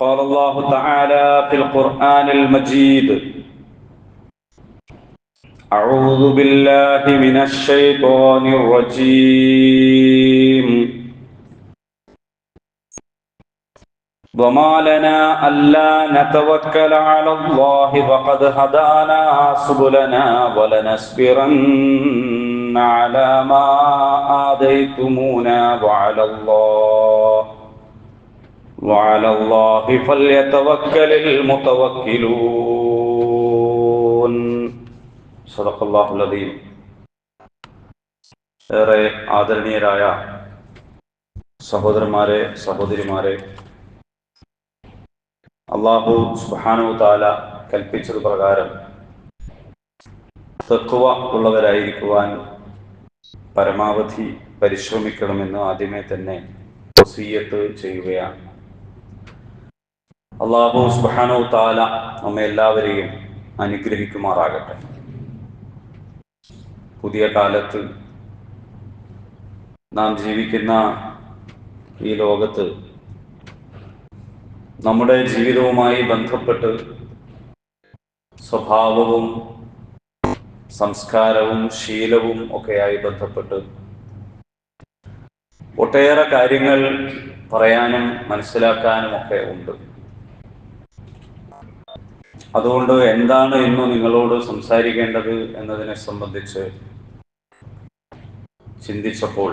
قال الله تعالى في القرآن المجيد أعوذ بالله من الشيطان الرجيم وما لنا ألا نتوكل على الله وقد هدانا سبلنا ولنصبرن على ما آذيتمونا وعلى الله وعلى الله فليتوكل المتوكلون صدق الله العظيم ഏറെ ആദരണീയരായ സഹോദരന്മാരെ സഹോദരിമാരെ അള്ളാഹു സുബാനു താല കൽപ്പിച്ചത് പ്രകാരം തത്വ ഉള്ളവരായിരിക്കുവാൻ പരമാവധി പരിശ്രമിക്കണമെന്ന് ആദ്യമേ തന്നെ വസീയത്ത് ചെയ്യുകയാണ് അള്ളാഹു സുബാനോ താല നമ്മെ എല്ലാവരെയും അനുഗ്രഹിക്കുമാറാകട്ടെ. പുതിയ കാലത്ത് നാം ജീവിക്കുന്ന ഈ ലോകത്ത് നമ്മുടെ ജീവിതവുമായി ബന്ധപ്പെട്ട് സ്വഭാവവും സംസ്കാരവും ശീലവും ഒക്കെയായി ബന്ധപ്പെട്ട് ഒട്ടേറെ കാര്യങ്ങൾ പറയാനും മനസ്സിലാക്കാനും ഒക്കെ ഉണ്ട്. അതുകൊണ്ട് എന്താണ് ഇന്ന് നിങ്ങളോട് സംസാരിക്കേണ്ടത് എന്നതിനെ സംബന്ധിച്ച് ചിന്തിച്ചപ്പോൾ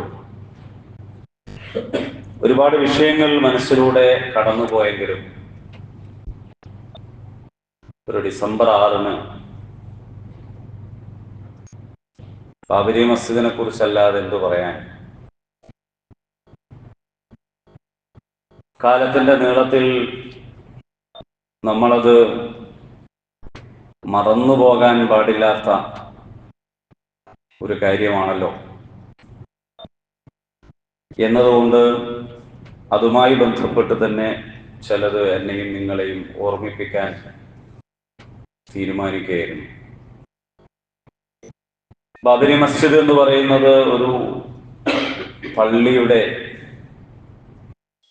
ഒരുപാട് വിഷയങ്ങൾ മനസ്സിലൂടെ കടന്നുപോയെങ്കിലും ഒരു ഡിസംബർ ആറിന് ബാബരി മസ്ജിദിനെ കുറിച്ചല്ലാതെ എന്തു പറയാൻ? കാലത്തിന്റെ നീളത്തിൽ നമ്മളത് മറന്നു പോകാൻ പാടില്ലാത്ത ഒരു കാര്യമാണല്ലോ. എന്നതുകൊണ്ട് അതുമായി ബന്ധപ്പെട്ട് തന്നെ ചിലത് എന്നെയും നിങ്ങളെയും ഓർമ്മിപ്പിക്കാൻ തീരുമാനിക്കുകയായിരുന്നു. ബാബരി മസ്ജിദ് എന്ന് പറയുന്നത് ഒരു പള്ളിയുടെ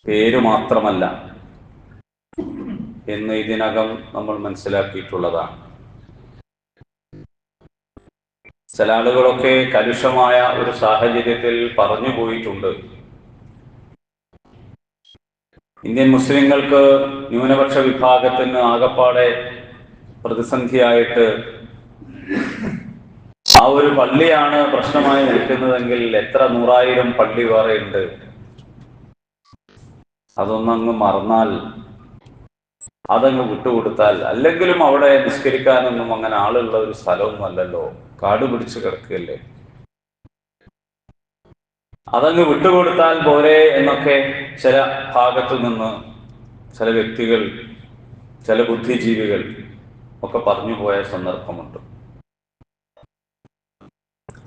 പേര് മാത്രമല്ല എന്ന് ഇതിനകം നമ്മൾ മനസ്സിലാക്കിയിട്ടുള്ളതാണ്. ചില ആളുകളൊക്കെ കലുഷമായ ഒരു സാഹചര്യത്തിൽ പറഞ്ഞു പോയിട്ടുണ്ട്. ഇന്ത്യൻ മുസ്ലിങ്ങൾക്ക് ന്യൂനപക്ഷ വിഭാഗത്തിന് ആകപ്പാടെ പ്രതിസന്ധിയായിട്ട് ആ ഒരു പള്ളിയാണ് പ്രശ്നമായി നിൽക്കുന്നതെങ്കിൽ എത്ര നൂറായിരം പള്ളി വേറെ ഉണ്ട്. അതൊന്നങ്ങ് മറന്നാൽ അതങ്ങ് വിട്ടുകൊടുത്താൽ അല്ലെങ്കിലും അവിടെ നിസ്കരിക്കാനൊന്നും അങ്ങനെ ആളുള്ള ഒരു സ്ഥലമൊന്നും അല്ലല്ലോ കാട് പിടിച്ച് കിടക്കുകയല്ലേ? അതങ്ങ് വിട്ടുകൊടുത്താൽ പോരെ എന്നൊക്കെ ചില ഭാഗത്തു നിന്ന് ചില വ്യക്തികൾ ചില ബുദ്ധിജീവികൾ ഒക്കെ പറഞ്ഞു പോയ സന്ദർഭമുണ്ട്.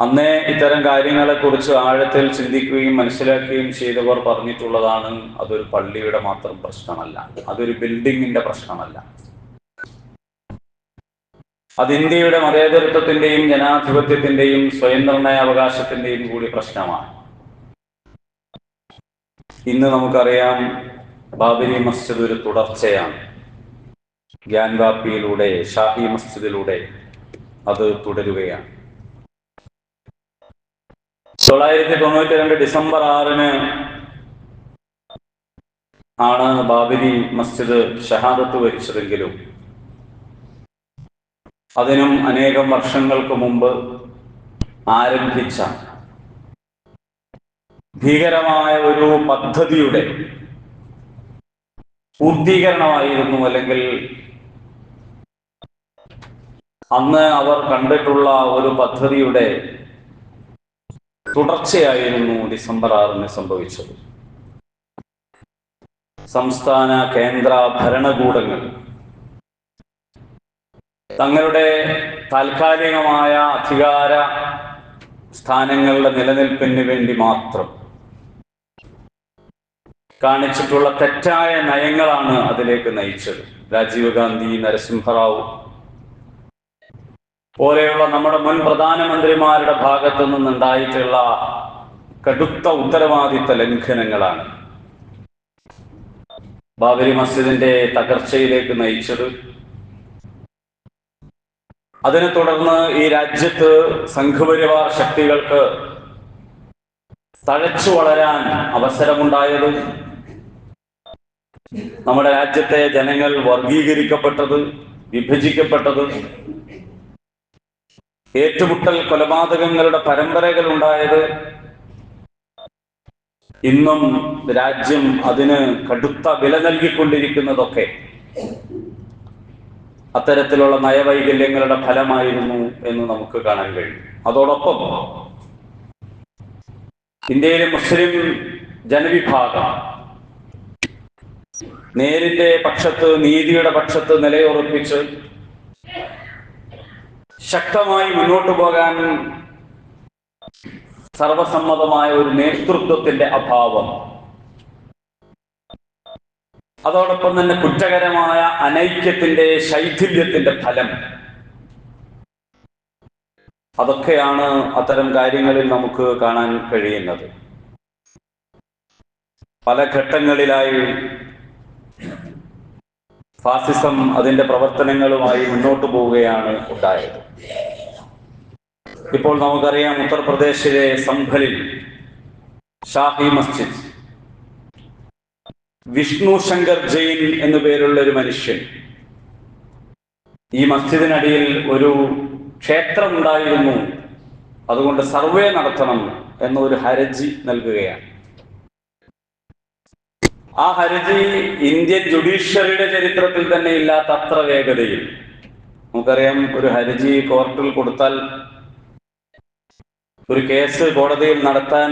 അന്നേ ഇത്തരം കാര്യങ്ങളെ കുറിച്ച് ആഴത്തിൽ ചിന്തിക്കുകയും മനസ്സിലാക്കുകയും ചെയ്തവർ പറഞ്ഞിട്ടുള്ളതാണ് അതൊരു പള്ളിയുടെ മാത്രം പ്രശ്നമല്ല. അതൊരു ബിൽഡിങ്ങിന്റെ പ്രശ്നമല്ല. അത് ഇന്ത്യയുടെ മതേതരത്വത്തിന്റെയും ജനാധിപത്യത്തിന്റെയും സ്വയം നിർണയാവകാശത്തിന്റെയും കൂടി പ്രശ്നമാണ്. ഇന്ന് നമുക്കറിയാം ബാബരി മസ്ജിദ് ഒരു തുടർച്ചയാണ്. ഗ്യാൻവാപ്പിയിലൂടെ ഷാഹി മസ്ജിദിലൂടെ അത് തുടരുകയാണ്. തൊള്ളായിരത്തി തൊണ്ണൂറ്റി രണ്ട് ഡിസംബർ ആറിന് ആണ് ബാബരി മസ്ജിദ് ഷഹാദത്ത് വരിച്ചതെങ്കിലും അതിനും അനേകം വർഷങ്ങൾക്ക് മുമ്പ് ആരംഭിച്ച ഭീകരമായ ഒരു പദ്ധതിയുടെ പൂർത്തീകരണമായിരുന്നു അല്ലെങ്കിൽ അന്ന് അവർ കണ്ടിട്ടുള്ള ഒരു പദ്ധതിയുടെ തുടർച്ചയായിരുന്നു ഡിസംബർ ആറിന് സംഭവിച്ചത്. സംസ്ഥാന കേന്ദ്ര ഭരണകൂടങ്ങൾ തങ്ങളുടെ താൽക്കാലികമായ അധികാര സ്ഥാനങ്ങളുടെ നിലനിൽപ്പിന് വേണ്ടി മാത്രം കാണിച്ചിട്ടുള്ള തെറ്റായ നയങ്ങളാണ് അതിലേക്ക് നയിച്ചത്. രാജീവ് ഗാന്ധി നരസിംഹറാവു പോലെയുള്ള നമ്മുടെ മുൻ പ്രധാനമന്ത്രിമാരുടെ ഭാഗത്തു നിന്നുണ്ടായിട്ടുള്ള കടുത്ത ഉത്തരവാദിത്ത ലംഘനങ്ങളാണ് ബാബരി മസ്ജിദിന്റെ തകർച്ചയിലേക്ക് നയിച്ചത്. അതിനെ തുടർന്ന് ഈ രാജ്യത്ത് സംഘപരിവാർ ശക്തികൾക്ക് തഴച്ചു വളരാൻ അവസരമുണ്ടായത് നമ്മുടെ രാജ്യത്തെ ജനങ്ങൾ വർഗീകരിക്കപ്പെട്ടത് വിഭജിക്കപ്പെട്ടത് ഏറ്റുമുട്ടൽ കൊലപാതകങ്ങളുടെ പരമ്പരകൾ ഉണ്ടായത് ഇന്നും രാജ്യം അതിന് കടുത്ത വില നൽകിക്കൊണ്ടിരിക്കുന്നതൊക്കെ. അത്തരത്തിലുള്ള നയവൈകല്യങ്ങളുടെ ഫലമായിരുന്നു എന്ന് നമുക്ക് കാണാൻ കഴിയും. അതോടൊപ്പം ഇന്ത്യയിലെ മുസ്ലിം ജനവിഭാഗം നേരിന്റെ പക്ഷത്ത് നീതിയുടെ പക്ഷത്ത് നിലയുറപ്പിച്ച് ശക്തമായി മുന്നോട്ടു പോകാൻ സർവസമ്മതമായ ഒരു നേതൃത്വത്തിന്റെ അഭാവം അതോടൊപ്പം തന്നെ കുറ്റകരമായ അനൈക്യത്തിന്റെ ശൈഥില്യത്തിന്റെ ഫലം. അതൊക്കെയാണ് അത്തരം കാര്യങ്ങളിൽ നമുക്ക് കാണാൻ കഴിയുന്നത്. പല ഘട്ടങ്ങളിലായി ഫാസിസം അതിന്റെ പ്രവർത്തനങ്ങളുമായി മുന്നോട്ട് പോവുകയാണ് ഉണ്ടായത്. ഇപ്പോൾ നമുക്കറിയാം ഉത്തർപ്രദേശിലെ സംഭലിൽ ഷാഹി മസ്ജിദ്. വിഷ്ണു ശങ്കർ ജെയിൻ എന്നു പേരുള്ള ഒരു മനുഷ്യൻ. ഈ മസ്ജിദിനടിയിൽ ഒരു ക്ഷേത്രം ഉണ്ടായിരുന്നു അതുകൊണ്ട് സർവേ നടത്തണം എന്നൊരു ഹരജി നൽകുകയാണ്. ആ ഹരജി ഇന്ത്യൻ ജുഡീഷ്യറിയുടെ ചരിത്രത്തിൽ തന്നെ ഇല്ലാത്ത അത്ര വേഗതയിൽ. നമുക്കറിയാം ഒരു ഹരജി കോർട്ടിൽ കൊടുത്താൽ ഒരു കേസ് കോടതിയിൽ നടത്താൻ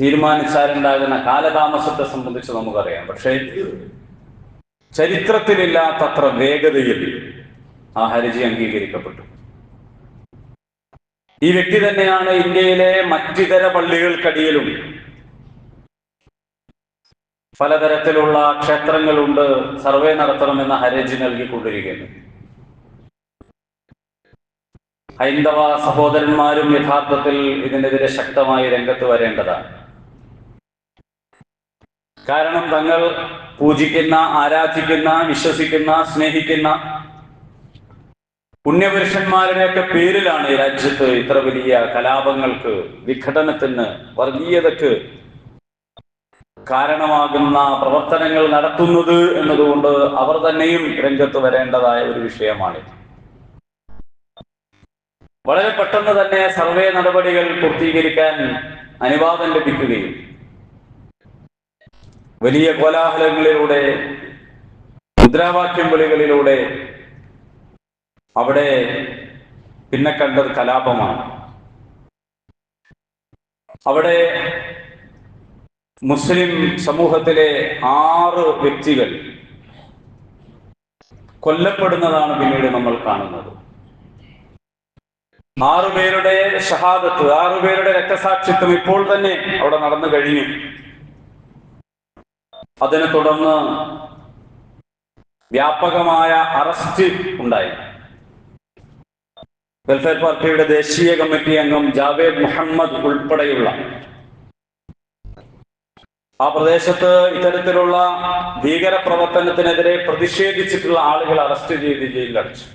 തീരുമാനിച്ചാലുണ്ടാകുന്ന കാലതാമസത്തെ സംബന്ധിച്ച് നമുക്കറിയാം. പക്ഷേ ചരിത്രത്തിലില്ലാത്തത്ര വേഗതയിൽ ആ ഹർജി അംഗീകരിക്കപ്പെട്ടു. ഈ വ്യക്തി തന്നെയാണ് ഇന്ത്യയിലെ മറ്റിതര പള്ളികൾക്കടിയിലും പലതരത്തിലുള്ള ക്ഷേത്രങ്ങളുണ്ട് സർവേ നടത്തണമെന്ന ഹരജി നൽകിക്കൊണ്ടിരിക്കുന്നു. ഹൈന്ദവ സഹോദരന്മാരും യഥാർത്ഥത്തിൽ ഇതിനെതിരെ ശക്തമായി രംഗത്ത് വരേണ്ടതാണ്. കാരണം തങ്ങൾ പൂജിക്കുന്ന ആരാധിക്കുന്ന വിശ്വസിക്കുന്ന സ്നേഹിക്കുന്ന പുണ്യപുരുഷന്മാരുടെയൊക്കെ പേരിലാണ് ഈ രാജ്യത്ത് ഇത്ര വലിയ കലാപങ്ങൾക്ക് വിഘടനത്തിന് വർഗീയതക്ക് കാരണമാകുന്ന പ്രവർത്തനങ്ങൾ നടത്തുന്നത് എന്നതുകൊണ്ട് അവർ തന്നെയും രംഗത്ത് വരേണ്ടതായ ഒരു വിഷയമാണിത്. വളരെ പെട്ടെന്ന് തന്നെ സർവേ നടപടികൾ പൂർത്തീകരിക്കാൻ അനുവാദം ലഭിക്കുകയും വലിയ കോലാഹലങ്ങളിലൂടെ മുദ്രാവാക്യം വിളികളിലൂടെ അവിടെ പിന്നെ കണ്ടത് കലാപമാണ്. അവിടെ മുസ്ലിം സമൂഹത്തിലെ ആറ് വ്യക്തികൾ കൊല്ലപ്പെടുന്നതാണ് പിന്നീട് നമ്മൾ കാണുന്നത്. ആറുപേരുടെ ഷഹാദത്ത് ആറുപേരുടെ രക്തസാക്ഷിത്വം ഇപ്പോൾ തന്നെ അവിടെ നടന്നു കഴിഞ്ഞു. അതിനെ തുടർന്ന് വ്യാപകമായ അറസ്റ്റ് ഉണ്ടായി. വെൽഫെയർ പാർട്ടിയുടെ ദേശീയ കമ്മിറ്റി അംഗം ജാവേദ് മുഹമ്മദ് ഉൾപ്പെടെയുള്ള ആ പ്രദേശത്ത് ഇത്തരത്തിലുള്ള ഭീകര പ്രവർത്തനത്തിനെതിരെ പ്രതിഷേധിച്ചിട്ടുള്ള ആളുകൾ അറസ്റ്റ് ചെയ്ത് ജയിലിലടച്ചു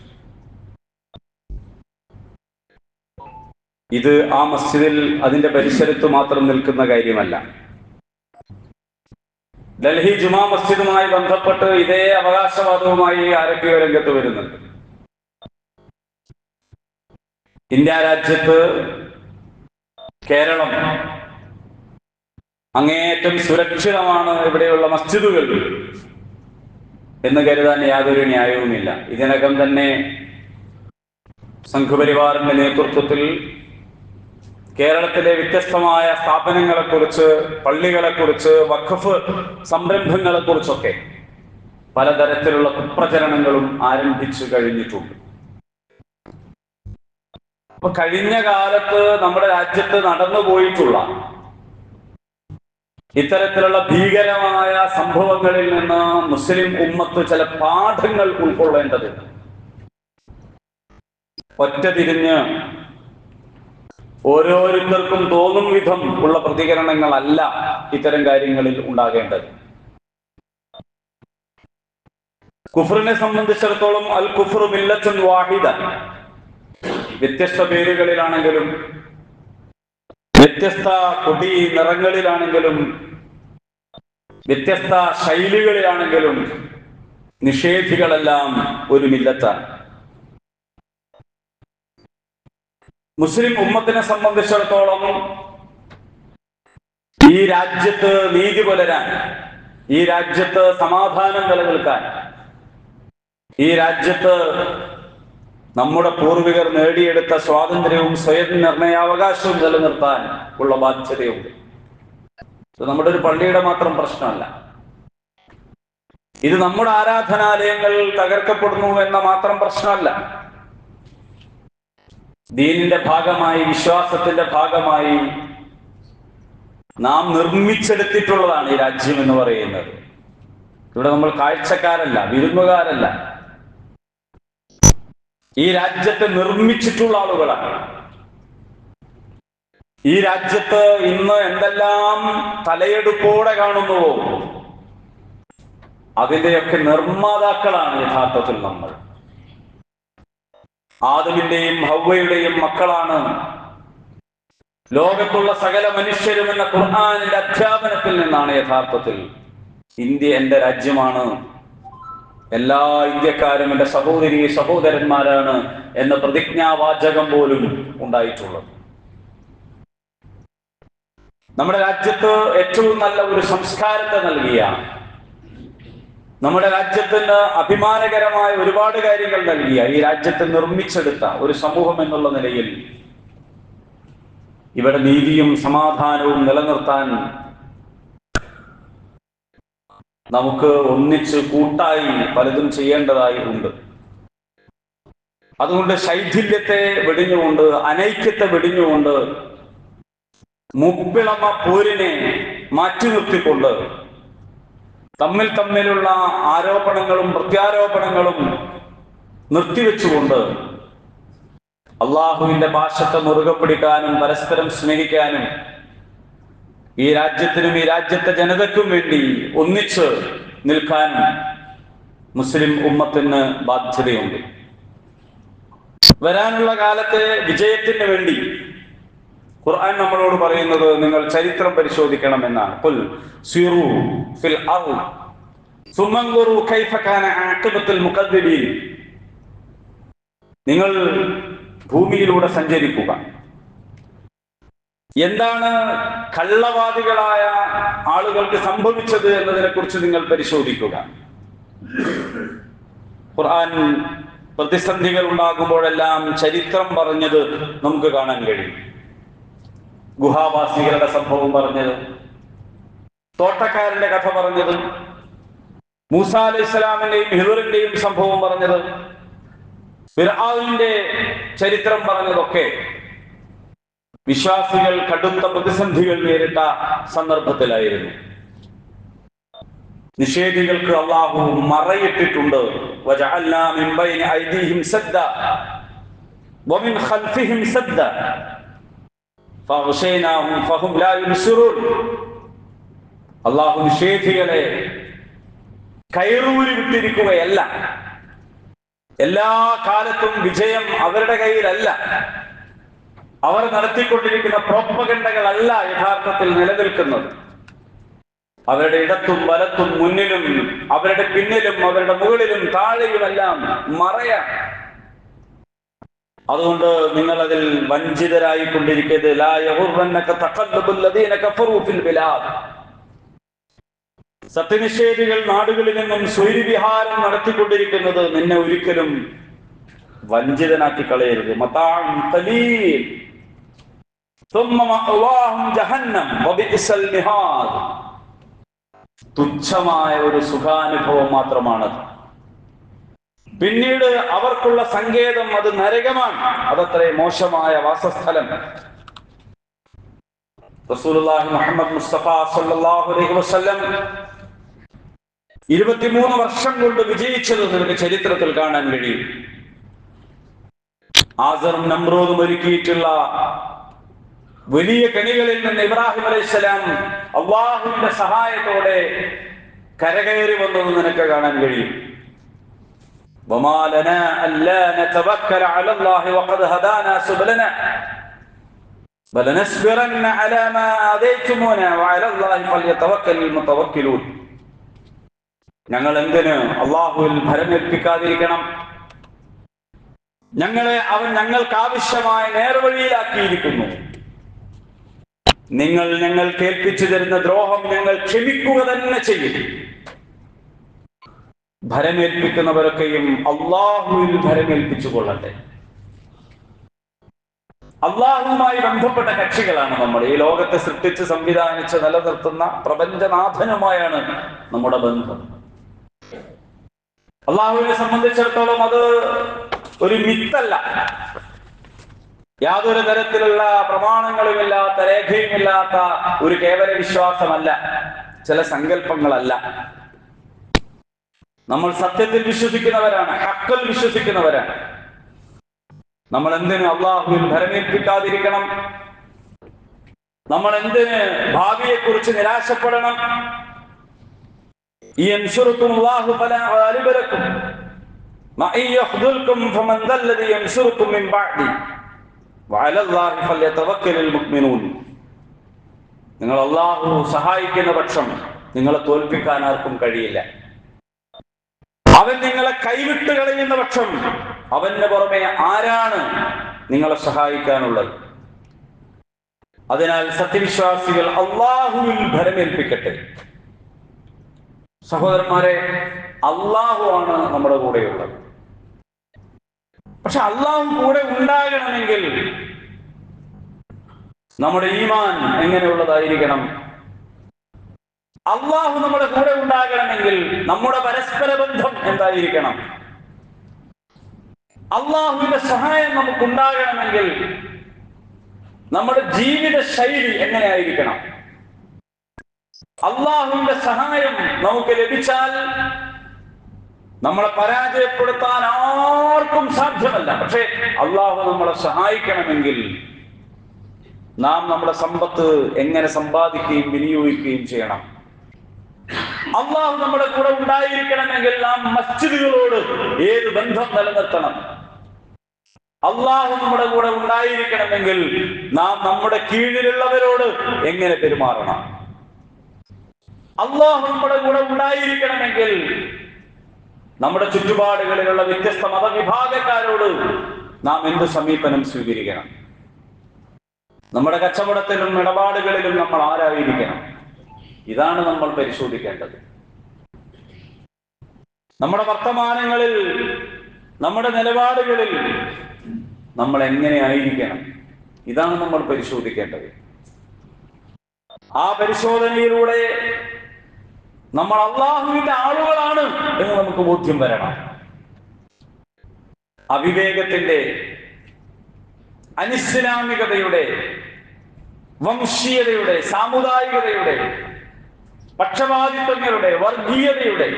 ഇത് ആ മസ്ജിദിൽ അതിന്റെ പരിസരത്ത് മാത്രം നിൽക്കുന്ന കാര്യമല്ല. ഡൽഹി ജുമാ മസ്ജിദുമായി ബന്ധപ്പെട്ട് ഇതേ അവകാശവാദവുമായി ആരൊക്കെയോ രംഗത്ത് വരുന്നുണ്ട്. ഇന്ത്യ രാജ്യത്ത് കേരളം അങ്ങേയറ്റം സുരക്ഷിതമാണ് ഇവിടെയുള്ള മസ്ജിദുകൾ എന്ന് കരുതാൻ യാതൊരു ന്യായവുമില്ല. ഇതിനകം തന്നെ സംഘപരിവാറിന്റെ നേതൃത്വത്തിൽ കേരളത്തിലെ വ്യത്യസ്തമായ സ്ഥാപനങ്ങളെക്കുറിച്ച് പള്ളികളെക്കുറിച്ച് വഖഫ് സംരംഭങ്ങളെക്കുറിച്ചൊക്കെ പലതരത്തിലുള്ള കുപ്രചരണങ്ങളും ആരംഭിച്ചു കഴിഞ്ഞിട്ടുണ്ട്. അപ്പൊ കഴിഞ്ഞ കാലത്ത് നമ്മുടെ രാജ്യത്ത് നടന്നുപോയിട്ടുള്ള ഇത്തരത്തിലുള്ള ഭീകരമായ സംഭവങ്ങളിൽ നിന്ന് മുസ്ലിം ഉമ്മത്ത് ചില പാഠങ്ങൾ ഉൾക്കൊള്ളേണ്ടതുണ്ട്. ഒറ്റ തിരിഞ്ഞ് ഓരോരുത്തർക്കും തോന്നും വിധം ഉള്ള പ്രതികരണങ്ങളല്ല ഇത്തരം കാര്യങ്ങളിൽ ഉണ്ടാകേണ്ടത്. കുഫറിനെ സംബന്ധിച്ചിടത്തോളം അൽ കുഫറു മില്ലത്തുൻ വാഹിദ. വ്യത്യസ്ത പേരുകളിലാണെങ്കിലും വ്യത്യസ്ത കൊടി നിറങ്ങളിലാണെങ്കിലും വ്യത്യസ്ത ശൈലികളിലാണെങ്കിലും നിഷേധികളെല്ലാം ഒരു മില്ലത്താണ്. മുസ്ലിം ഉമ്മത്തിനെ സംബന്ധിച്ചിടത്തോളം ഈ രാജ്യത്ത് നീതി പുലരാൻ ഈ രാജ്യത്ത് സമാധാനം നിലനിൽക്കാൻ ഈ രാജ്യത്ത് നമ്മുടെ പൂർവികർ നേടിയെടുത്ത സ്വാതന്ത്ര്യവും സ്വയം നിർണയാവകാശവും നിലനിർത്താൻ ഉള്ള ബാധ്യതയുണ്ട്. നമ്മുടെ ഒരു പള്ളിയുടെ മാത്രം പ്രശ്നമല്ല. ഇത് നമ്മുടെ ആരാധനാലയങ്ങൾ തകർക്കപ്പെടുന്നു എന്ന മാത്രം പ്രശ്നമല്ല. ദീനിന്റെ ഭാഗമായി വിശ്വാസത്തിന്റെ ഭാഗമായി നാം നിർമ്മിച്ചെടുത്തിട്ടുള്ളതാണ് ഈ രാജ്യം എന്ന് പറയുന്നത്. ഇവിടെ നമ്മൾ കാഴ്ചക്കാരല്ല വിരുന്നുകാരല്ല. ഈ രാജ്യത്തെ നിർമ്മിച്ചിട്ടുള്ള ആളുകളാണ്. ഈ രാജ്യത്ത് ഇന്ന് എന്തെല്ലാം തലയെടുപ്പോടെ കാണുന്നുവോ അതിന്റെയൊക്കെ നിർമ്മാതാക്കളാണ് യഥാർത്ഥത്തിൽ നമ്മൾ. ആദമിന്റെയും ഹൗവയുടെയും മക്കളാണ്. ലോകത്തുള്ള സകല മനുഷ്യരും എന്ന ഖുർആാനിന്റെ അധ്യാപനത്തിൽ നിന്നാണ് യഥാർത്ഥത്തിൽ. ഇന്ത്യ എന്റെ രാജ്യമാണ്. എല്ലാ ഇന്ത്യക്കാരും എന്റെ സഹോദരി സഹോദരന്മാരാണ് എന്ന പ്രതിജ്ഞാവാചകം പോലും ഉണ്ടായിട്ടുള്ളത്. നമ്മുടെ രാജ്യത്ത് ഏറ്റവും നല്ല ഒരു സംസ്കാരത്തെ നൽകിയ നമ്മുടെ രാജ്യത്തിന് അഭിമാനകരമായ ഒരുപാട് കാര്യങ്ങൾ നൽകിയ ഈ രാജ്യത്തെ നിർമ്മിച്ചെടുത്ത ഒരു സമൂഹം എന്നുള്ള നിലയിൽ ഇവിടെ നീതിയും സമാധാനവും നിലനിർത്താൻ നമുക്ക് ഒന്നിച്ച് കൂട്ടായി പലതും ചെയ്യേണ്ടതായി ഉണ്ട്. അതുകൊണ്ട് ശൈഥില്യത്തെ വെടിഞ്ഞുകൊണ്ട് അനൈക്യത്തെ വെടിഞ്ഞുകൊണ്ട് മുപ്പിളമ പോരിനെ മാറ്റി നിർത്തിക്കൊണ്ട് തമ്മിൽ തമ്മിലുള്ള ആരോപണങ്ങളും പ്രത്യാരോപണങ്ങളും നിർത്തിവെച്ചുകൊണ്ട് അള്ളാഹുവിന്റെ ഭാഷത്തെ മുറുകെ പിടിക്കാനും പരസ്പരം സ്നേഹിക്കാനും ഈ രാജ്യത്തിനും ഈ രാജ്യത്തെ ജനതയ്ക്കും വേണ്ടി ഒന്നിച്ച് നിൽക്കാൻ മുസ്ലിം ഉമ്മത്തിന് ബാധ്യതയുണ്ട്. വരാനുള്ള കാലത്തെ വിജയത്തിന് വേണ്ടി ഖുർആൻ നമ്മളോട് പറയുന്നത് നിങ്ങൾ ചരിത്രം പരിശോധിക്കണം എന്നാണ് കുൽ സിറു ഫിൽ നിങ്ങൾ ഭൂമിയിലൂടെ സഞ്ചരിക്കുക. എന്താണ് കള്ളവാദികളായ ആളുകൾക്ക് സംഭവിച്ചത് എന്നതിനെ കുറിച്ച് നിങ്ങൾ പരിശോധിക്കുക. ഖുർആൻ പ്രതിസന്ധികൾ ഉണ്ടാകുമ്പോഴെല്ലാം ചരിത്രം പറഞ്ഞത് നമുക്ക് കാണാൻ കഴിയും. ഗുഹാവാസികളുടെ സംഭവം പറഞ്ഞത്. തോട്ടക്കാരന്റെ കഥ പറഞ്ഞത്. മൂസ അലൈഹി ഇസ്ലാമിന്റെയും ഹിദറിന്റെയും സംഭവം പറഞ്ഞത്. ഫിർആവിന്റെ ചരിത്രം പറഞ്ഞതൊക്കെ വിശ്വാസികൾ കടുത്ത പ്രതിസന്ധികൾ നേരിട്ട സന്ദർഭത്തിലായിരുന്നു. നിഷേധികൾക്ക് അള്ളാഹു മറയിട്ടിട്ടുണ്ട്. ഐദീഹിം സദ്ദ വമിൻ സദ്ദ. അള്ളാഹു നിഷേധികളെ കയറൂരി വിട്ടിരിക്കുകയല്ല. എല്ലാ കാലത്തും വിജയം അവരുടെ കയ്യിലല്ല. അവർ നടത്തിക്കൊണ്ടിരിക്കുന്ന പ്രോപ്പകണ്ടകളല്ല യഥാർത്ഥത്തിൽ നിലനിൽക്കുന്നത്. അവരുടെ ഇടത്തും വലത്തും മുന്നിലും അവരുടെ പിന്നിലും അവരുടെ മുകളിലും താഴെയുമെല്ലാം മറയ. അതുകൊണ്ട് നിങ്ങൾ അതിൽ വഞ്ചിതരായി കൊണ്ടിരിക്കരുത് സത്യനിഷേധികൾ നാടുകളിൽ നിന്നും സൂര്യവിഹാരം നടത്തിക്കൊണ്ടിരിക്കുന്നത് നിന്നെ ഒരിക്കലും വഞ്ചിതനാക്കി കളയരുത്. മതാം തുച്ഛമായ ഒരു സുഖാനുഭവം മാത്രമാണത്. പിന്നീട് അവർക്കുള്ള സങ്കേതം അത് നരകമാണ്. അതത്രേ മോശമായ വാസസ്ഥലം. റസൂലുള്ളാഹി മുഹമ്മദ് മുസ്തഫ സല്ലല്ലാഹു അലൈഹി വസല്ലം ഇരുപത്തിമൂന്ന് വർഷം കൊണ്ട് വിജയിച്ചത് നിനക്ക് ചരിത്രത്തിൽ കാണാൻ കഴിയും. ആസറും നമ്രോദും ഒരുക്കിയിട്ടുള്ള വലിയ കെണികളിൽ നിന്ന് ഇബ്രാഹിം അലൈഹിസ്സലാം അള്ളാഹുവിന്റെ സഹായത്തോടെ കരകയറി വന്നത് നിനക്ക് കാണാൻ കഴിയും. وما لنا ألا نتوكل على الله وقد هدانا سبلنا بل نصبرن على ما آذيتمونا وعلى الله فليتوكل المتوكلون ഞങ്ങൾ എന്തിന് അള്ളാഹുവിൽ ഭരമേൽപ്പിക്കാതിരിക്കണം ഞങ്ങളെ അവൻ ഞങ്ങൾക്ക് ആവശ്യമായ നേർവഴിയിലാക്കിയിരിക്കുന്നു നിങ്ങൾ ഞങ്ങൾ കേൾപ്പിച്ചു തരുന്ന ദ്രോഹം ഞങ്ങൾ ക്ഷമിക്കുക തന്നെ ചെയ്യും ഭരമേൽപ്പിക്കുന്നവരൊക്കെയും അള്ളാഹുവിൽ ഭരമേൽപ്പിച്ചു കൊള്ളട്ടെ അള്ളാഹുവുമായി ബന്ധപ്പെട്ട കക്ഷികളാണ് നമ്മൾ. ഈ ലോകത്തെ സൃഷ്ടിച്ച് സംവിധാനിച്ച് നിലനിർത്തുന്ന പ്രപഞ്ചനാഥനുമായാണ് നമ്മുടെ ബന്ധം. അള്ളാഹുവിനെ സംബന്ധിച്ചിടത്തോളം അത് ഒരു മിത്തല്ല. യാതൊരു തരത്തിലുള്ള പ്രമാണങ്ങളുമില്ലാത്ത രേഖയുമില്ലാത്ത ഒരു കേവല വിശ്വാസമല്ല. ചില സങ്കല്പങ്ങളല്ല. നമ്മൾ സത്യത്തിൽ വിശ്വസിക്കുന്നവരാണ് ഹക്കൽ വിശ്വസിക്കുന്നവരാണ്. നമ്മൾ എന്തിന് അള്ളാഹുവിൽ ഭരമേൽപ്പിക്കാതിരിക്കണം? നമ്മൾ എന്തിന് ഭാവിയെ കുറിച്ച് നിരാശപ്പെടണം? ഈ അൻസുറക്കും അള്ളാഹു പല അലിബരക്കും നിങ്ങൾ അള്ളാഹു സഹായിക്കുന്ന പക്ഷം നിങ്ങളെ തോൽപ്പിക്കാൻ ആർക്കും കഴിയില്ല. അവൻ നിങ്ങളെ കൈവിട്ട് കളയുന്ന പക്ഷം അവന്റെ പുറമെ ആരാണ് നിങ്ങളെ സഹായിക്കാനുള്ളത്? അതിനാൽ സത്യവിശ്വാസികൾ അള്ളാഹുവിൽ ഭരമേൽപ്പിക്കട്ടെ. സഹോദരന്മാരെ അള്ളാഹു ആണ് നമ്മുടെ കൂടെയുള്ളത്. പക്ഷെ അള്ളാഹു കൂടെ ഉണ്ടാകണമെങ്കിൽ നമ്മുടെ ഈമാൻ എങ്ങനെയുള്ളതായിരിക്കണം? അള്ളാഹു നമ്മുടെ കൂടെ ഉണ്ടാകണമെങ്കിൽ നമ്മുടെ പരസ്പര ബന്ധം എന്തായിരിക്കണം? അള്ളാഹുവിന്റെ സഹായം നമുക്ക് ഉണ്ടാകണമെങ്കിൽ നമ്മുടെ ജീവിത ശൈലി എങ്ങനെയായിരിക്കണം? അള്ളാഹുവിന്റെ സഹായം നമുക്ക് ലഭിച്ചാൽ നമ്മളെ പരാജയപ്പെടുത്താൻ ആർക്കും സാധ്യമല്ല. പക്ഷേ അള്ളാഹു നമ്മളെ സഹായിക്കണമെങ്കിൽ നാം നമ്മുടെ സമ്പത്ത് എങ്ങനെ സമ്പാദിക്കുകയും വിനിയോഗിക്കുകയും ചെയ്യണം. അള്ളാഹു നമ്മുടെ കൂടെ ഉണ്ടായിരിക്കണമെങ്കിൽ നാം മസ്ജിദുകളോട് ഏത് ബന്ധം നിലനിർത്തണം? അള്ളാഹു നമ്മുടെ കൂടെ ഉണ്ടായിരിക്കണമെങ്കിൽ നാം നമ്മുടെ കീഴിലുള്ളവരോട് എങ്ങനെ പെരുമാറണം? അള്ളാഹു നമ്മുടെ കൂടെ ഉണ്ടായിരിക്കണമെങ്കിൽ നമ്മുടെ ചുറ്റുപാടുകളിലുള്ള വ്യത്യസ്ത മതവിഭാഗക്കാരോട് നാം എന്ത് സമീപനം സ്വീകരിക്കണം? നമ്മുടെ കച്ചവടത്തിലും ഇടപാടുകളിലും നമ്മൾ ആരായിരിക്കണം? ഇതാണ് നമ്മൾ പരിശോധിക്കേണ്ടത്. നമ്മുടെ വർത്തമാനങ്ങളിൽ നമ്മുടെ നിലപാടുകളിൽ നമ്മൾ എങ്ങനെ ആയിരിക്കണം ഇതാണ് നമ്മൾ പരിശോധിക്കേണ്ടത്. ആ പരിശോധനയിലൂടെ നമ്മൾ അള്ളാഹുവിന്റെ ആളുകളാണ് എന്ന് നമുക്ക് ബോധ്യം വരണം. അവിവേകത്തിന്റെ അനിസ്ലാമികതയുടെ വംശീയതയുടെ സാമുദായികതയുടെ പക്ഷപാതിത്വങ്ങളുടെ വർഗീയതയുടെ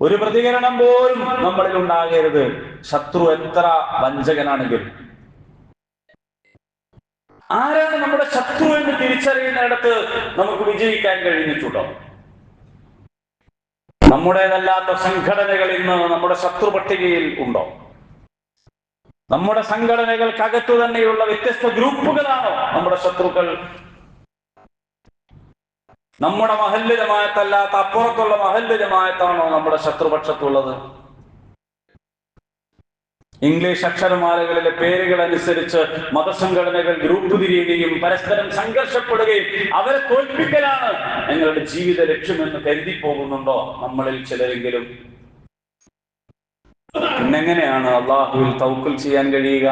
ഒരു പ്രതികരണം പോലും നമ്മളിൽ ഉണ്ടാകരുത്. ശത്രു എത്ര വഞ്ചകനാണെങ്കിലും. ആരാണ് നമ്മുടെ ശത്രു എന്ന് തിരിച്ചറിയുന്നിടത്ത് നമുക്ക് വിജയിക്കാൻ കഴിഞ്ഞിട്ടുണ്ടോ? നമ്മുടേതല്ലാത്ത സംഘടനകൾ ഇന്ന് നമ്മുടെ ശത്രു പട്ടികയിൽ ഉണ്ടോ? നമ്മുടെ സംഘടനകൾക്കകത്തു തന്നെയുള്ള വ്യത്യസ്ത ഗ്രൂപ്പുകളാണോ നമ്മുടെ ശത്രുക്കൾ? നമ്മുടെ മഹല്ല് ജമായത്തല്ലാത്ത അപ്പുറത്തുള്ള മഹല്ല് ജമായത്താണോ നമ്മുടെ ശത്രുപക്ഷത്തുള്ളത്? ഇംഗ്ലീഷ് അക്ഷരമാലകളിലെ പേരുകൾ അനുസരിച്ച് മതസംഘടനകൾ ഗ്രൂപ്പ് തിരിയുകയും പരസ്പരം സംഘർഷപ്പെടുകയും അവരെ തോൽപ്പിക്കലാണ്. ഞങ്ങളുടെ ജീവിത ലക്ഷ്യമെന്ന് കരുതി പോകുന്നുണ്ടോ നമ്മളിൽ ചിലരെങ്കിലും? പിന്നെങ്ങനെയാണ് അള്ളാഹുവിൽ തൗക്കൽ ചെയ്യാൻ കഴിയുക?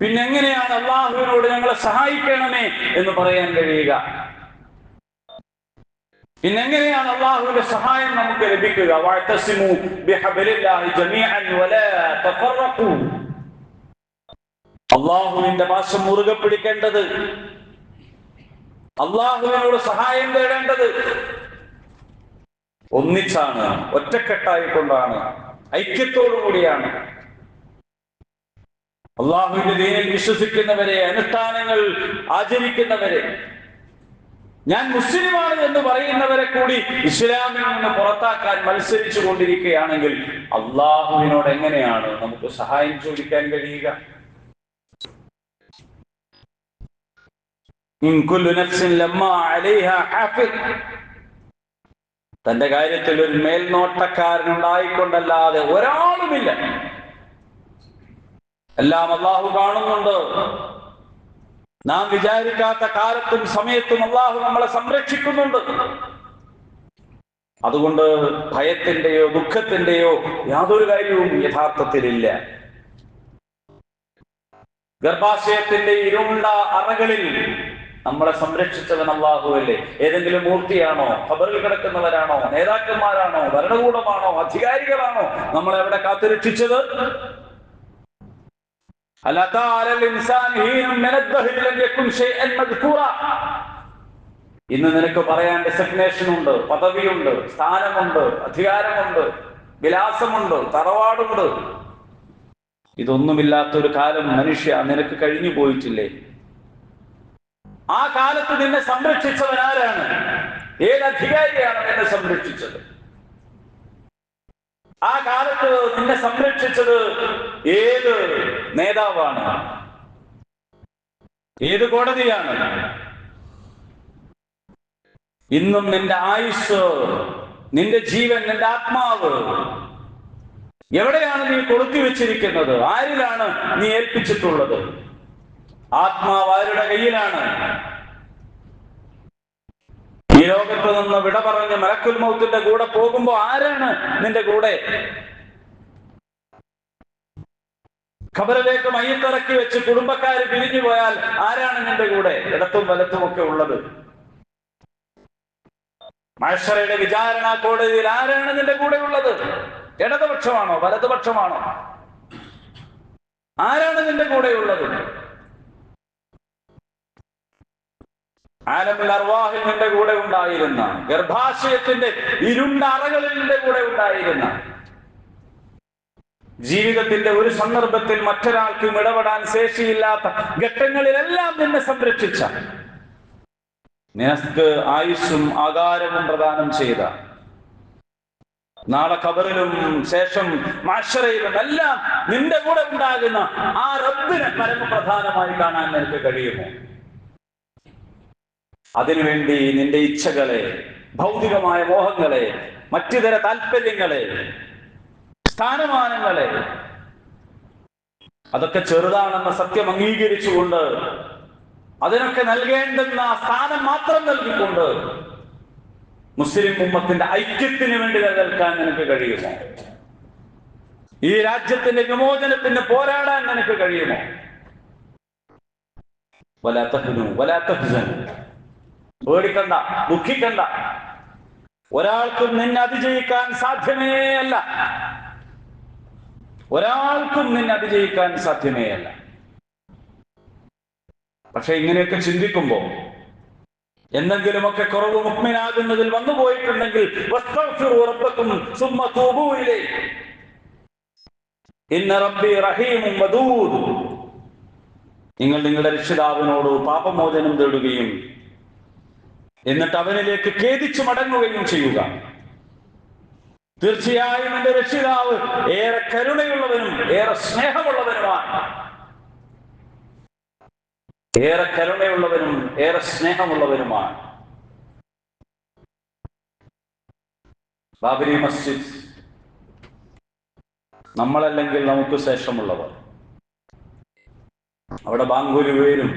പിന്നെങ്ങനെയാണ് അള്ളാഹുവിനോട് ഞങ്ങളെ സഹായിക്കണമേ എന്ന് പറയാൻ കഴിയുക? പിന്നെങ്ങനെയാണ് അള്ളാഹുവിന്റെ സഹായം നമുക്ക് ലഭിക്കുക? അള്ളാഹുവിന്റെ പാശം മുറുകെ പിടിക്കേണ്ടത് അള്ളാഹുവിനോട് സഹായം തേടേണ്ടത് ഒന്നിച്ചാണ് ഒറ്റക്കെട്ടായിക്കൊണ്ടാണ് ഐക്യത്തോടു കൂടിയാണ്. അള്ളാഹുവിന്റെ ദീനിൽ വിശ്വസിക്കുന്നവരെ അനുഷ്ഠാനങ്ങൾ ആചരിക്കുന്നവരെ ഞാൻ മുസ്ലിമാണ് എന്ന് പറയുന്നവരെ കൂടി ഇസ്ലാമിൽ നിന്ന് പുറത്താക്കാൻ മത്സരിച്ചു കൊണ്ടിരിക്കുകയാണെങ്കിൽ അള്ളാഹുവിനോട് എങ്ങനെയാണ് നമുക്ക് സഹായം ചോദിക്കാൻ കഴിയുക? തന്റെ കാര്യത്തിൽ ഒരു മേൽനോട്ടക്കാരൻ മേൽനോട്ടക്കാരനുണ്ടായിക്കൊണ്ടല്ലാതെ ഒരാളുമില്ല. എല്ലാം അള്ളാഹു കാണുന്നുണ്ട്. നാം വിചാരിക്കാത്ത കാലത്തും സമയത്തും അള്ളാഹു നമ്മളെ സംരക്ഷിക്കുന്നുണ്ട്. അതുകൊണ്ട് ഭയത്തിന്റെയോ ദുഃഖത്തിന്റെയോ യാതൊരു കാര്യവും യഥാർത്ഥത്തിലില്ല. ഗർഭാശയത്തിന്റെ ഇരുണ്ട അറകളിൽ നമ്മളെ സംരക്ഷിച്ചവൻ അള്ളാഹുവല്ലേ? ഏതെങ്കിലും മൂർത്തിയാണോ ഖബറിൽ കിടക്കുന്നവരാണോ നേതാക്കന്മാരാണോ ഭരണകൂടമാണോ അധികാരികളാണോ നമ്മളെ എവിടെ കാത്തുരക്ഷിച്ചത്? هل أتى على الإنسان حين من الدهر لم يكن شيئا مذكورا ഇന്ന് നിനക്ക് പറയാൻ ഡെസിഗ്നേഷൻ ഉണ്ട് പദവിയുണ്ട് സ്ഥാനമുണ്ട് അധികാരമുണ്ട് വിലാസമുണ്ട് തറവാടുണ്ട് ഇതൊന്നുമില്ലാത്തൊരു കാലം മനുഷ്യ നിനക്ക് കഴിഞ്ഞു പോയിട്ടില്ലേ ആ കാലത്ത് നിന്നെ സംരക്ഷിച്ചവൻ ആരാണ് ഏത് അധികാരിയാണ് നിന്നെ സംരക്ഷിച്ചത് ആ കാലത്ത് നിന്നെ സംരക്ഷിച്ചത് ഏത് നേതാവാണ്? ഏത് കോടതിയാണ്? ഇന്നും നിന്റെ ആയുസ് നിന്റെ ജീവൻ നിന്റെ ആത്മാവ് എവിടെയാണ് നീ കൊളുത്തി വെച്ചിരിക്കുന്നത്? ആരിലാണ് നീ ഏൽപ്പിച്ചിട്ടുള്ളത്? ആത്മാവ് ആരുടെ കയ്യിലാണ്? ലോകത്ത് നിന്ന് വിട പറഞ്ഞ് മലക്കുൽ മൗത്തിന്റെ കൂടെ പോകുമ്പോ ആരാണ് നിന്റെ കൂടെ? ഖബറിലേക്ക് മയ്യത്തിറക്കി വെച്ച് കുടുംബക്കാര് പിരിഞ്ഞു പോയാൽ ആരാണ് നിന്റെ കൂടെ? ഇടത്തും വലത്തും ഒക്കെ ഉള്ളത്. മഹേശ്വരയുടെ വിചാരണ കോടതിയിൽ ആരാണ് നിന്റെ കൂടെ ഉള്ളത്? ഇടതുപക്ഷമാണോ വലതുപക്ഷമാണോ? ആരാണ് നിന്റെ കൂടെ ഉള്ളത്? ആലമുൽ അർവാഹിൽ നിന്റെ കൂടെ ഉണ്ടായിരുന്ന ഗർഭാശയത്തിന്റെ ഇരുണ്ട അറകളിൽ നിന്റെ കൂടെ ഉണ്ടായിരുന്ന. ജീവിതത്തിന്റെ ഒരു സന്ദർഭത്തിൽ മറ്റൊരാൾക്കും ഇടപെടാൻ ശേഷിയില്ലാത്ത ഘട്ടങ്ങളിലെല്ലാം നിന്നെ സംരക്ഷിച്ച. നിനക്ക് ആയുസ്സും ആകാരവും പ്രദാനം ചെയ്ത. നാളെ കബറിലും ശേഷം മാഷറയിലും എല്ലാം നിന്റെ കൂടെ ഉണ്ടാകുന്ന ആ റബ്ബിനെ പരമപ്രധാനമായി കാണാൻ നിനക്ക് കഴിയുമോ? അതിനുവേണ്ടി നിന്റെ ഇച്ഛകളെ ഭൗതികമായ മോഹങ്ങളെ മറ്റു തര താല്പര്യങ്ങളെ സ്ഥാനമാനങ്ങളെ അതൊക്കെ ചെറുതാണെന്ന സത്യം അംഗീകരിച്ചുകൊണ്ട് അതിനൊക്കെ നൽകേണ്ടുന്ന സ്ഥാനം മാത്രം നൽകിക്കൊണ്ട് മുസ്ലിം ഉമ്മത്തിന്റെ ഐക്യത്തിന് വേണ്ടി നിലനിൽക്കാൻ നിനക്ക് കഴിയുമോ? ഈ രാജ്യത്തിന്റെ വിമോചനത്തിന് പോരാടാൻ നിനക്ക് കഴിയുമോ? വലാത്തഹനു വലാത്തഹ്സനു പേടിക്കണ്ട ദുഃഖിക്കണ്ട. ഒരാൾക്കും നിന്നെ അതിജയിക്കാൻ സാധ്യമേ അല്ല. ഒരാൾക്കും നിന്നെ അതിജയിക്കാൻ സാധ്യമേ അല്ല. പക്ഷെ ഇങ്ങനെയൊക്കെ ചിന്തിക്കുമ്പോ എന്തെങ്കിലുമൊക്കെ കുറവ് മുക്മിനാകുന്നതിൽ വന്നു പോയിട്ടുണ്ടെങ്കിൽ നിങ്ങൾ നിങ്ങളുടെ രക്ഷിതാവിനോട് പാപമോചനം തേടുകയും എന്നിട്ട് അവനിലേക്ക് ഖേദിച്ചു മടങ്ങുകയും ചെയ്യുക. തീർച്ചയായും എന്റെ രക്ഷിതാവ് ഏറെ കരുണയുള്ളവനും ഏറെ സ്നേഹമുള്ളവനുമാണ്. ഏറെ കരുണയുള്ളവനും ഏറെ സ്നേഹമുള്ളവനുമാണ്. ബാബരി മസ്ജിദ് നമ്മളല്ലെങ്കിൽ നമുക്ക് ശേഷമുള്ളവർ അവിടെ ബാങ്കൂരി പേരും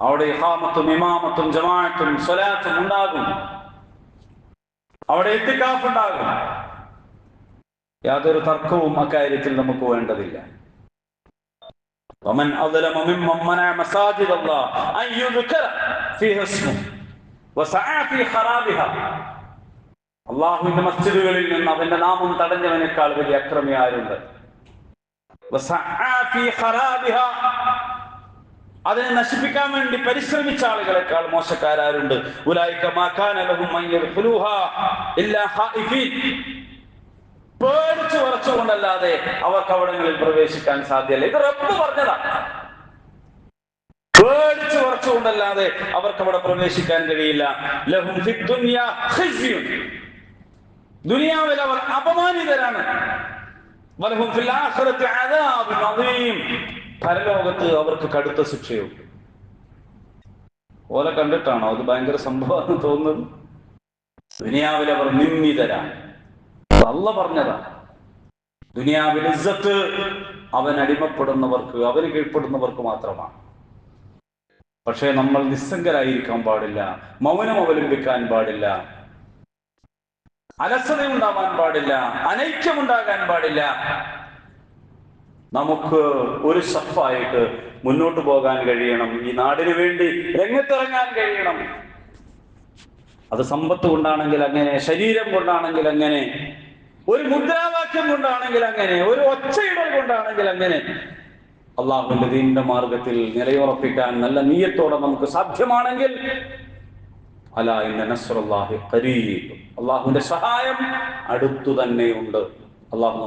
അവിടെ ഇഹാമത്തും ഇമാമത്തും ജമാഅത്തും സ്വലാത്തും ഉണ്ടാകും അവിടെ എത്തിക്കാഫ് ഉണ്ടാകും യാതൊരു തർക്കവും അക്കാര്യത്തിൽ നമുക്ക് വേണ്ടതില്ല ومن أظلم ممن منع مساجد الله أن يذكر فيها اسمه وسعى في خرابها അള്ളാഹുവിന്റെ മസ്ജിദുകളിൽ നിന്ന് അവന്റെ നാമം തടഞ്ഞവനേക്കാൾ വലിയ അക്രമി ആരുണ്ട് وسعى في خرابها അതിനെ നശിപ്പിക്കാൻ വേണ്ടി പരിശ്രമിച്ച ആളുകളെക്കാൾ മോശക്കാരുണ്ട് പേടിച്ചു വറച്ചുകൊണ്ടല്ലാതെ അവർക്ക് അവിടങ്ങളിൽ പ്രവേശിക്കാൻ സാധ്യല്ല. ഇത് റബ്ബ് പറഞ്ഞതാ. പേടിച്ചു വറച്ചുകൊണ്ടല്ലാതെ അവർക്ക് അവിടെ പ്രവേശിക്കാൻ കഴിയില്ല. ലഹും. ദുനിയാവിൽ അവർ അപമാനിതരാണ്. പരലോകത്ത് അവർക്ക് കടുത്ത ശിക്ഷയുണ്ട്. ഓലെ കണ്ടിട്ടാണോ? അത് ഭയങ്കര സംഭവമാണ് തോന്നുന്നത്. ദുനിയാവിൽ അവർ നിന്ദിതരാണ്. അല്ല പറഞ്ഞതാ. ദുനിയാവിൽ ഇസ്സത്ത് അവൻ അടിമപ്പെടുന്നവർക്ക് അവന് കീഴ്പ്പെടുന്നവർക്ക് മാത്രമാണ്. പക്ഷേ നമ്മൾ നിസ്സംഗരായിരിക്കാൻ പാടില്ല. മൗനം അവലംബിക്കാൻ പാടില്ല. അലസതയുണ്ടാവാൻ പാടില്ല. അനൈക്യമുണ്ടാകാൻ പാടില്ല. നമുക്ക് ഒരു സഫായിട്ട് മുന്നോട്ട് പോകാൻ കഴിയണം. ഈ നാടിന് വേണ്ടി രംഗത്തിറങ്ങാൻ കഴിയണം. അത് സമ്പത്ത് കൊണ്ടാണെങ്കിൽ അങ്ങനെ ശരീരം കൊണ്ടാണെങ്കിൽ അങ്ങനെ ഒരു മുദ്രാവാക്യം കൊണ്ടാണെങ്കിൽ അങ്ങനെ ഒരു ഒച്ചയിടൽ കൊണ്ടാണെങ്കിൽ അങ്ങനെ അള്ളാഹുവിന്റെ ദീനിന്റെ മാർഗത്തിൽ നിലയുറപ്പിക്കാൻ നല്ല നീയത്തോടെ നമുക്ക് സാധ്യമാണെങ്കിൽ അല ഖരീബ്. സഹായം അടുത്തു തന്നെയുണ്ട് അള്ളാഹു